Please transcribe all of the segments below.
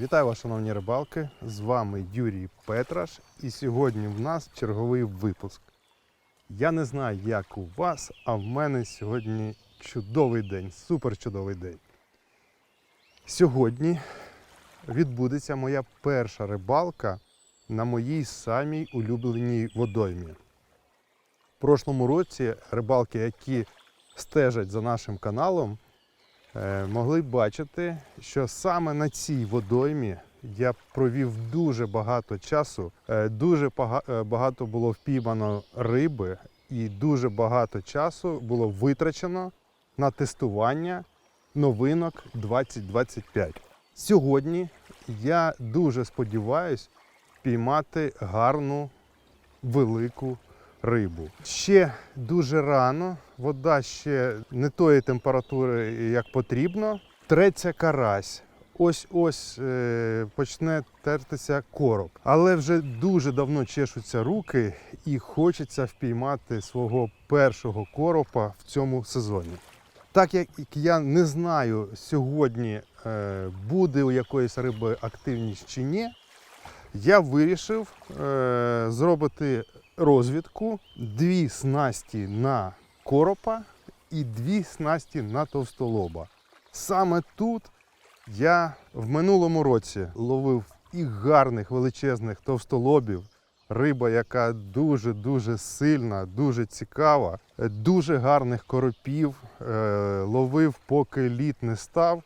Вітаю вас, шановні рибалки! З вами Юрій Петраш, і сьогодні в нас черговий випуск. Я не знаю, як у вас, а в мене сьогодні чудовий день, супер чудовий день. Сьогодні відбудеться моя перша рибалка на моїй самій улюбленій водоймі. В прошлому році рибалки, які стежать за нашим каналом, е, могли бачити, що саме на цій водоймі я провів дуже багато часу. Е, Дуже е, багато було впіймано риби, і дуже багато часу було витрачено на тестування новинок 2025. Сьогодні я дуже сподіваюся піймати гарну велику рибу. Ще дуже рано, вода ще не тої температури, як потрібно. Треться карась. Ось ось е, почне тертися короб. Але вже дуже давно чешуться руки і хочеться впіймати свого першого коропа в цьому сезоні. Так як я не знаю сьогодні, е, буде у якоїсь риби активність чи ні, я вирішив е, зробити розвідку, дві снасті на коропа і дві снасті на товстолоба. Саме тут я в минулому році ловив і гарних величезних товстолобів. Риба, яка дуже-дуже сильна, дуже цікава, дуже гарних коропів е, ловив, поки лід не став.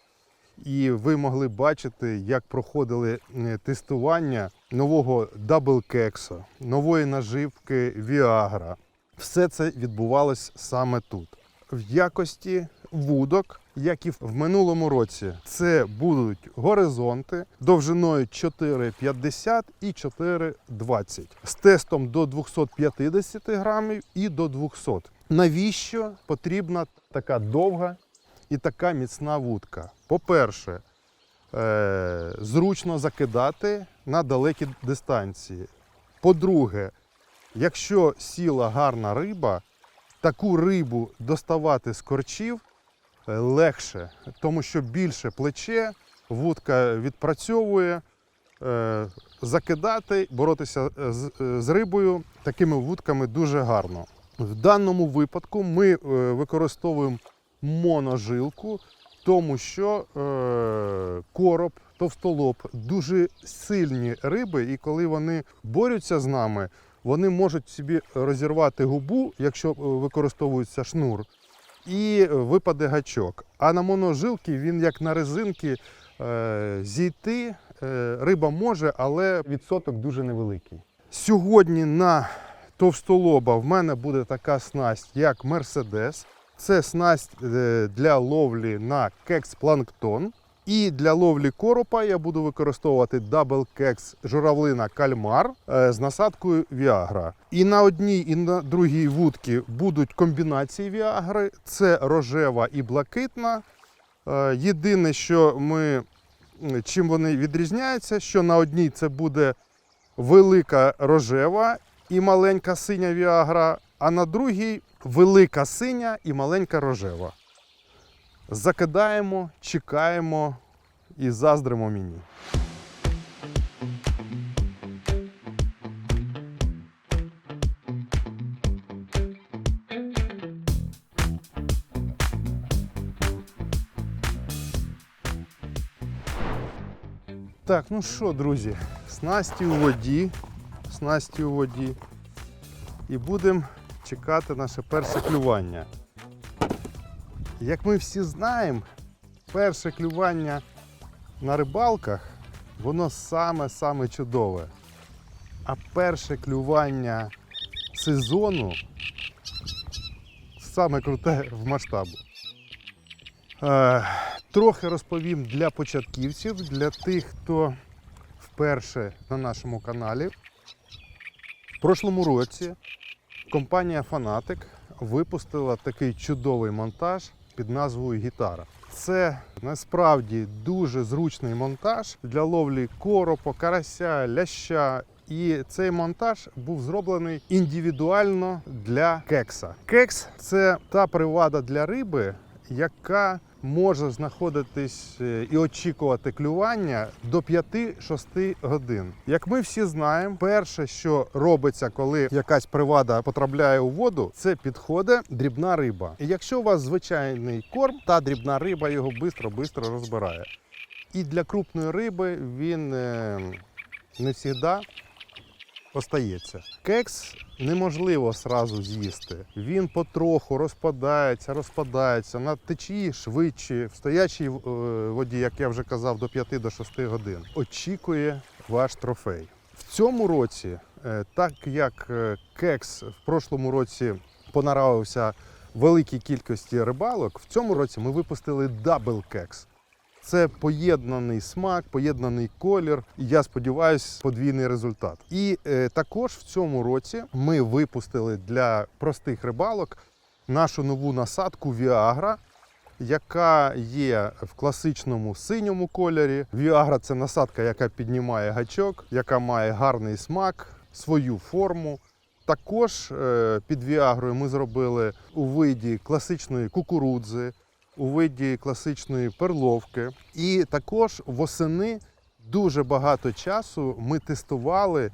І ви могли бачити, як проходили е, тестування нового даблкекса, нової наживки Viagra. Все це відбувалось саме тут. В якості вудок, як і в минулому році, це будуть горизонти довжиною 4,50 і 4,20 з тестом до 250 грамів і до 200. Навіщо потрібна така довга і така міцна вудка? По-перше, е, зручно закидати на далекі дистанції. По-друге, якщо сіла гарна риба, таку рибу доставати з корчів е, легше, тому що більше плече, вудка відпрацьовує. Е, Закидати, боротися е, з, рибою такими вудками дуже гарно. В даному випадку ми використовуємо моножилку, тому що короб, товстолоб дуже сильні риби, і коли вони борються з нами, вони можуть собі розірвати губу, якщо е, використовується шнур, і випаде гачок. А на моножилки він як на резинки е, зійти е, риба може, але відсоток дуже невеликий. Сьогодні на товстолоба в мене буде така снасть, як Мерседес. Це снасть для ловлі на кекс-планктон. І для ловлі коропа я буду використовувати дабл кекс журавлина кальмар е, з насадкою Viagra. І на одній, і на другій вудці будуть комбінації Viagra. Це рожева і блакитна. Е, Єдине, що ми чим вони відрізняються, що на одній це буде велика рожева і маленька синя Viagra, а на другій велика синя і маленька рожева. Закидаємо, чекаємо і заздримо мені. Так, ну що, друзі, снасті у воді, снасті у воді. І будемо чекати наше перше клювання. Як ми всі знаємо, перше клювання на рибалках, воно саме-саме чудове. А перше клювання сезону саме круте в масштабу. Е, трохи розповім для початківців, для тих, хто вперше на нашому каналі. В прошлому році компанія Fanatic випустила такий чудовий монтаж під назвою Гітара. Це насправді дуже зручний монтаж для ловлі коропа, карася, ляща. І цей монтаж був зроблений індивідуально для кекса. Кекс це та привада для риби, яка може знаходитись е, і очікувати клювання до 5-6 годин. Як ми всі знаємо, перше, що робиться, коли якась привада потрапляє у воду, це підходить дрібна риба. І якщо у вас звичайний корм, та дрібна риба його швидко-швидко розбирає. І для крупної риби він е, не завжди остається. Кекс неможливо сразу з'їсти. Він потроху розпадається, розпадається на течії швидше, в стоячій е, воді, як я вже казав, до 5 до 6 годин. Очікує ваш трофей. В цьому році, е, так як е, кекс в прошлому році понаравився великій кількості рибалок, в цьому році ми випустили дабл кекс. Це поєднаний смак, поєднаний колір. І я сподіваюся, подвійний результат. І е, також в цьому році ми випустили для простих рибалок нашу нову насадку Viagra, яка є в класичному синьому кольорі. Viagra – це насадка, яка піднімає гачок, яка має гарний смак, свою форму. Також е, під Viagra ми зробили у виді класичної кукурудзи, у виді класичної перловки. І також восени дуже багато часу ми тестували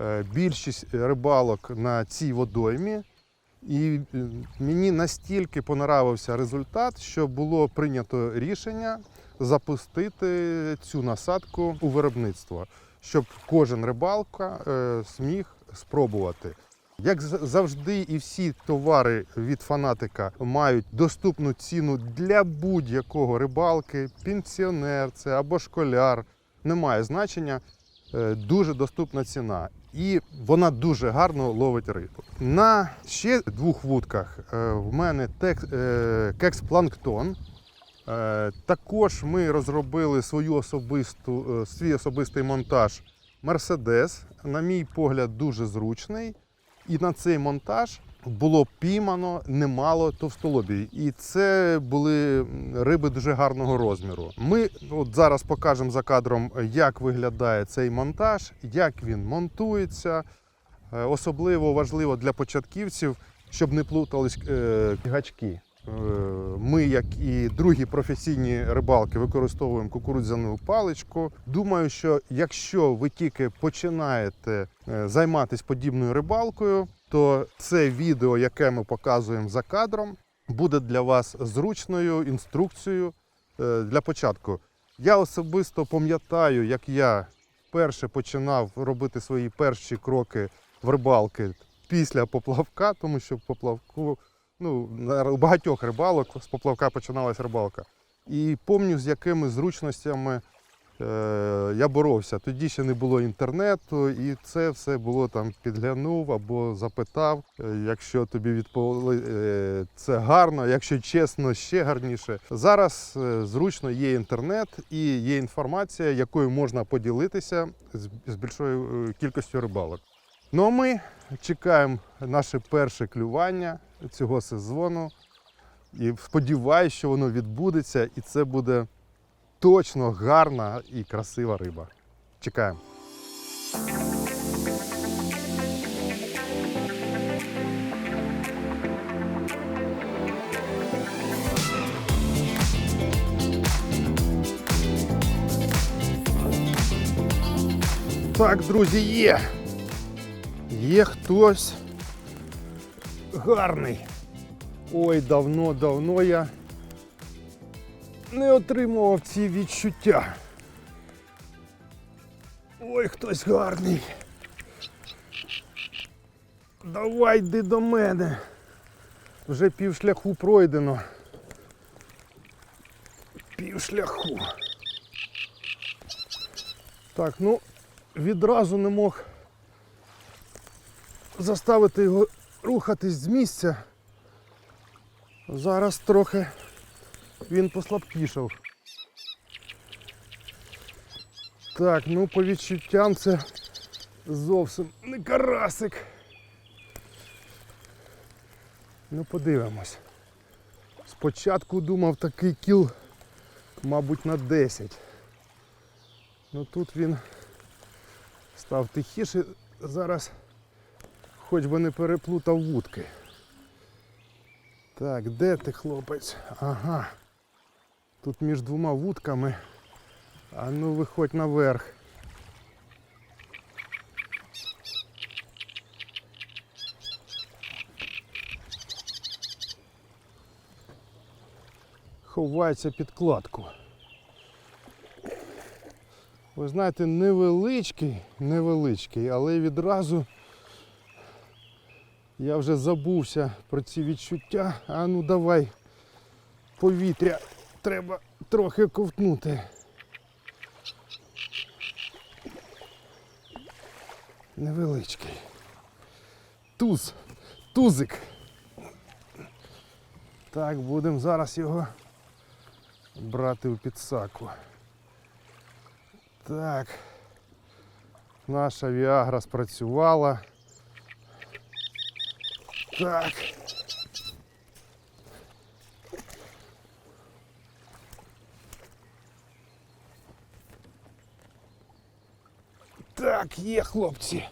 е, більшість рибалок на цій водоймі. І е, мені настільки понравився результат, що було прийнято рішення запустити цю насадку у виробництво, щоб кожен рибалка е, зміг спробувати. Як завжди, і всі товари від фанатика мають доступну ціну для будь-якого рибалки, пенсіонер це або школяр, немає значення. Е, Дуже доступна ціна. І вона дуже гарно ловить рибу. На ще двох вудках е, в мене е, кекс планктон. Е, Також ми розробили свою особисту, свій особистий монтаж Мерседес. На мій погляд, дуже зручний. І на цей монтаж було піймано немало товстолобій. І це були риби дуже гарного розміру. Ми от зараз покажемо за кадром, як виглядає цей монтаж, як він монтується. Е, Особливо важливо для початківців, щоб не плутались е, гачки. Е, Ми, як і другі професійні рибалки, використовуємо кукурудзяну паличку. Думаю, що якщо ви тільки починаєте е, займатися подібною рибалкою, то це відео, яке ми показуємо за кадром, буде для вас зручною інструкцією е, для початку. Я особисто пам'ятаю, як я вперше починав робити свої перші кроки в рибалки після поплавка, тому що поплавку, ну, у багатьох рибалок з поплавка починалась рибалка. І пам'ятаю, з якими зручностями е, я боровся. Тоді ще не було інтернету, і це все було там підглянув або запитав. Е, Якщо тобі відповіли е, це гарно, якщо чесно, ще гарніше. Зараз е, зручно є інтернет і є інформація, якою можна поділитися з, з більшою е, кількістю рибалок. Ну а ми чекаємо наше перше клювання цього сезону. І сподіваюся, що воно відбудеться, і це буде точно гарна і красива риба. Чекаємо. Так, друзі, є. Є хтось гарний. Ой, давно-давно я не отримував ці відчуття. Ой, хтось гарний. Давай йди до мене. Вже пів шляху пройдено. Пів шляху. Так, ну відразу не мог заставити його рухатись з місця. Зараз трохи він послабкішав. Так, ну по відчуттям це зовсім не карасик. Ну подивимось. Спочатку думав такий кіл, мабуть, на 10. Ну тут він став тихіше, зараз хоч би не переплутав вудки. Так, де ти, хлопець? Ага. Тут між двома вудками. А ну виходь наверх. Ховається під кладку. Ви знаєте, невеличкий, невеличкий, але відразу я вже забувся про ці відчуття. А ну давай повітря треба трохи ковтнути. Невеличкий. Туз. Тузик. Так, будемо зараз його брати у підсаку. Так. Наша Віагра спрацювала. Так. Так, є, хлопці.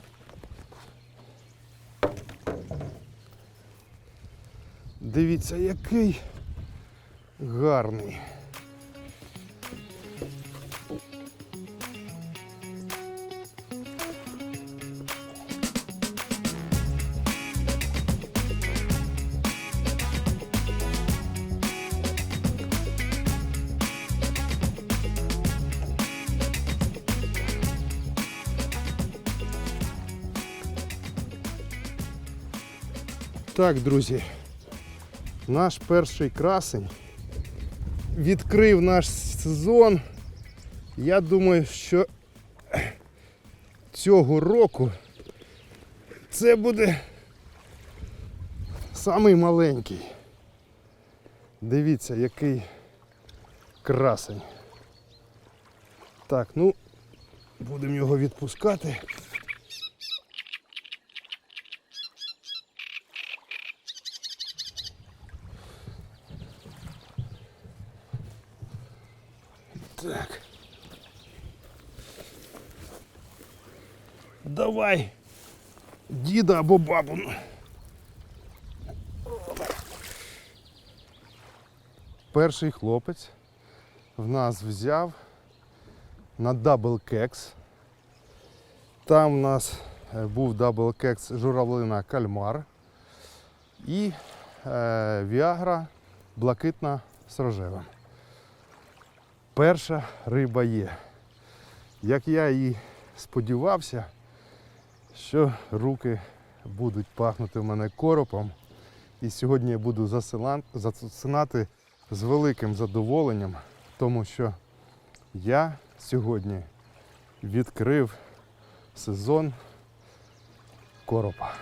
Дивіться, який гарний. Так, друзі, наш перший красень відкрив наш сезон. Я думаю, що цього року це буде самий маленький. Дивіться, який красень. Так, ну, будемо його відпускати. Так. Давай, діда або бабу. Перший хлопець в нас взяв на дабл кекс. Там в нас е, був дабл кекс журавлина кальмар і е, Віагра блакитна з рожевим. Перша риба є. Як я і сподівався, що руки будуть пахнути в мене коропом. І сьогодні я буду засинати з великим задоволенням, тому що я сьогодні відкрив сезон коропа.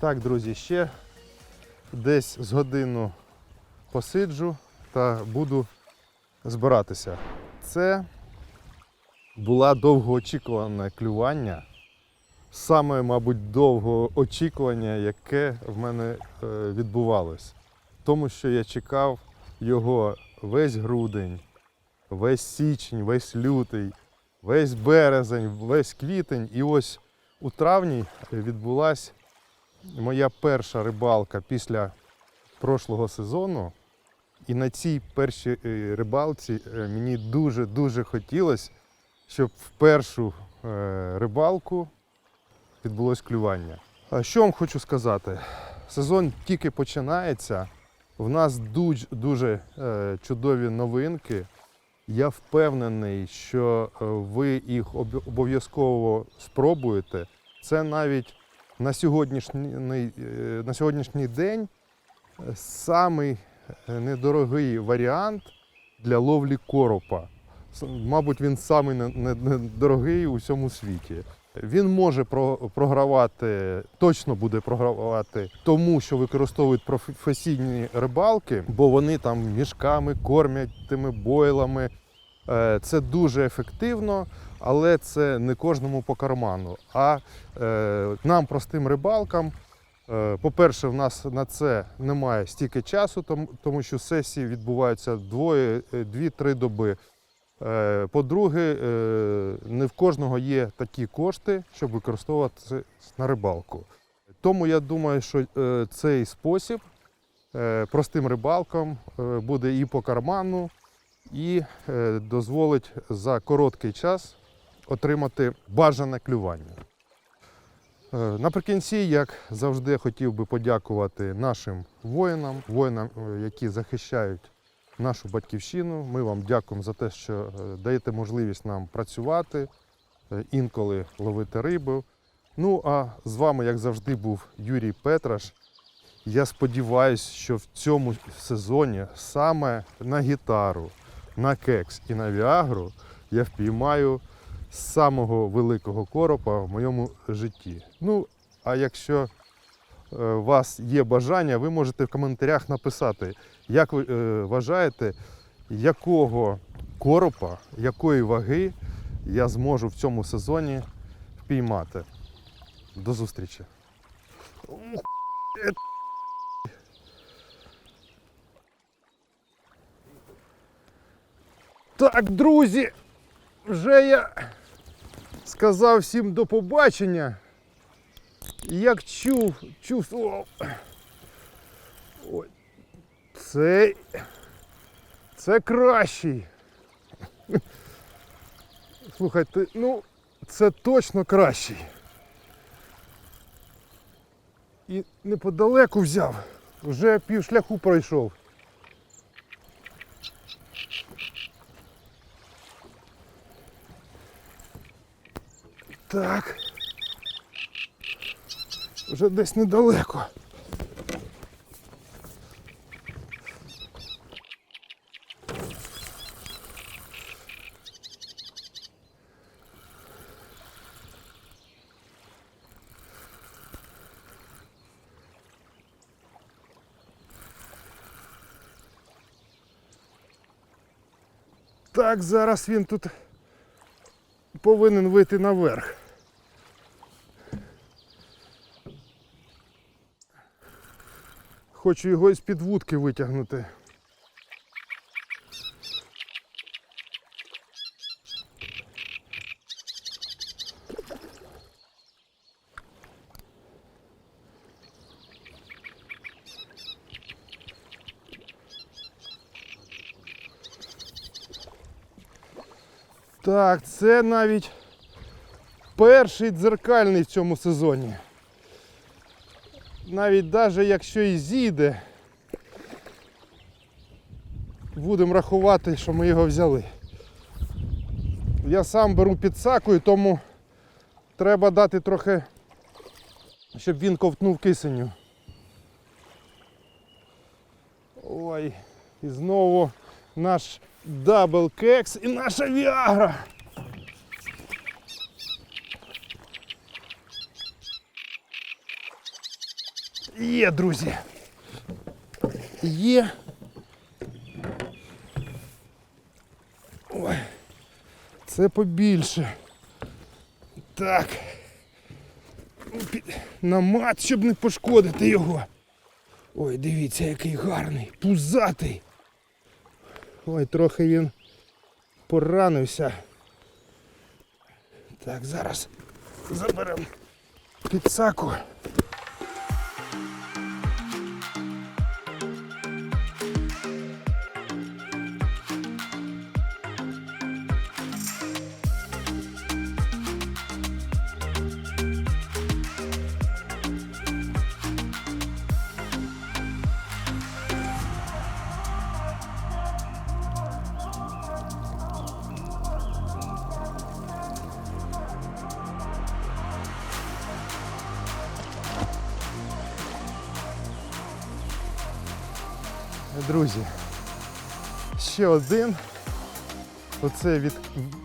Так, друзі, ще десь з годину посиджу та буду збиратися. Це була довгоочікуване клювання. Саме, мабуть, довгоочікування, яке в мене е, відбувалось. Тому що я чекав його весь грудень, весь січень, весь лютий, весь березень, весь квітень. І ось у травні відбулась моя перша рибалка після прошлого сезону. І на цій першій е, рибалці е, мені дуже-дуже хотілося, щоб в першу е, рибалку відбулось клювання. А що вам хочу сказати? Сезон тільки починається. В нас дуже, дуже чудові новинки. Я впевнений, що ви їх обов'язково спробуєте. Це навіть на сьогоднішній, е, на сьогоднішній день е, самий е, недорогий варіант для ловлі коропа. Мабуть, він самий не- не- недорогий у всьому світі. Він може програвати, точно буде програвати тому, що використовують професійні рибалки, бо вони там мішками кормять тими бойлами. Е, Це дуже ефективно, але це не кожному по карману. А е, нам, простим рибалкам, е, по-перше, в нас на це немає стільки часу, тому- тому що сесії відбуваються двоє, е, дві-три доби. Е, По-друге, е, не в кожного є такі кошти, щоб використовувати на рибалку. Тому я думаю, що цей спосіб простим рибалкам буде і по карману, і дозволить за короткий час отримати бажане клювання. Е, Наприкінці, як завжди, хотів би подякувати нашим воїнам, воїнам, е, які захищають нашу батьківщину. Ми вам дякуємо за те, що е, даєте можливість нам працювати, інколи ловити рибу. Ну а з вами, як завжди, був Юрій Петраш. Я сподіваюся, що в цьому сезоні саме на гітару, на кекс і на віагру я впіймаю самого великого коропа в моєму житті. Ну, а якщо е, у вас є бажання, ви можете в коментарях написати, як ви е, вважаєте, якого коропа, якої ваги я зможу в цьому сезоні впіймати. До зустрічі. Е, Так, друзі, вже я сказав всім до побачення. Як чув, чувствував. Ой, це, це кращий. Слухайте, ну, це точно кращий. І неподалеку взяв. Вже пів шляху пройшов. Так. Вже десь недалеко. Так, зараз він тут повинен вийти наверх. Хочу його із під вудки витягнути. Так, це навіть перший дзеркальний в цьому сезоні навіть навіть якщо і зійде, будемо рахувати, що ми його взяли. Я сам беру підсаку і тому треба дати трохи, щоб він ковтнув кисеню. Ой, і знову наш дабл кекс і наша віагра. Є, друзі. Є. Ой, це побільше. Так. Пі- На мат, щоб не пошкодити його. Ой, дивіться, який гарний, пузатий. Ой, трохи він поранився. Так, зараз заберемо підсаку. Друзі, ще один. Оце від,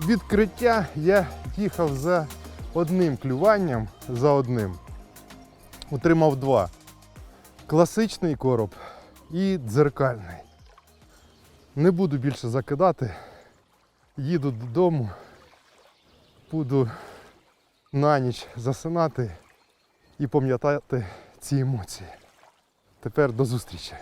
відкриття. Я їхав за одним клюванням за одним. Утримав два. Класичний короб і дзеркальний. Не буду більше закидати. Їду додому. Буду на ніч засинати і пам'ятати ці емоції. Тепер до зустрічі.